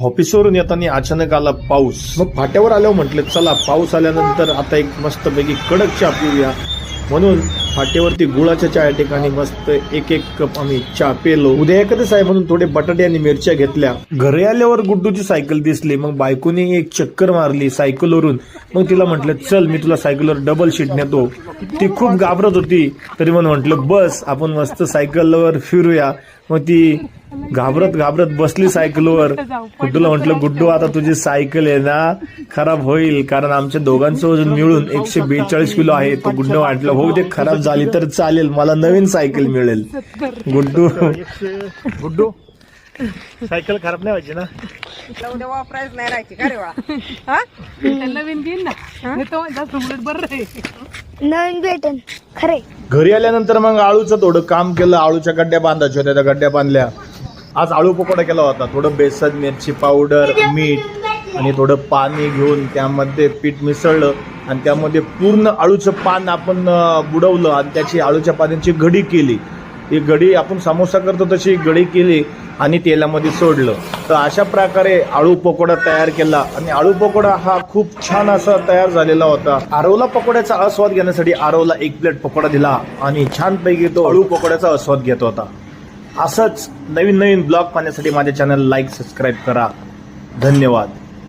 ऑफिसवरून येताना अचानक आला पाऊस. मग फाट्यावर आल्यावर म्हटलं चला पाऊस आल्यानंतर आता एक मस्तपैकी कडक चहा पिऊया. म्हणून फाट्यावरती गुळाच्या चहा ठिकाणी मस्त एक एक कप आम्ही चहा पेलो. उद्या एखादं आहे म्हणून थोडे बटाटे आणि मिरच्या घेतल्या. घरी आल्यावर गुड्डूची सायकल दिसली. मग बायकोने एक चक्कर मारली सायकलवरून. मग तिला म्हटलं चल मी तुला सायकलवर डबल शीट नेतो. ती खूप घाबरत होती. तरी म्हणून म्हटलं बस आपण मस्त सायकलवर फिरूया. मग ती घाबरत घाबरत बसली सायकलवर. गुड्डूला म्हटलं गुड्डू आता तुझी सायकल आहे ना खराब होईल कारण आमच्या दोघांचं वजन मिळून एकशे बेचाळीस किलो आहे. तो गुड्डू वाटलं हो ते खराब झाली तर चालेल मला नवीन सायकल मिळेल. गुड्डू. गुड्डू सायकल खराब नाही व्हायची ना? वापरायच नाही राहायची का हा? घेईन बरं नवीन भेटन खरे घरी आल्यानंतर मग आळूचं थोडं काम केलं आळूच्या गड्ड्या बांधायच्या होत्या त्या गड्ड्या बांधल्या. आज आळू पकोडा केला होता. थोडं बेसन मिरची पावडर मीठ आणि थोडं पाणी घेऊन त्यामध्ये पीठ मिसळलं आणि त्यामध्ये पूर्ण आळूचं पान आपण बुडवलं आणि त्याची आळूच्या पाण्याची घडी केली. ही घडी आपण समोसा करतो तशी घडी केली आणि तेलामध्ये सोडलं. तर अशा प्रकारे आळू पकोडा तयार केला आणि आळू पकोडा हा खूप छान असा तयार झालेला होता. आरवला पकोड्याचा आस्वाद घेण्यासाठी आरवला एक प्लेट पकोडा दिला आणि छानपैकी तो आळू पकोड्याचा आस्वाद घेत होता. असंच नवीन नवीन ब्लॉग पाहण्यासाठी माझ्या चॅनल लाईक सबस्क्राईब करा. धन्यवाद.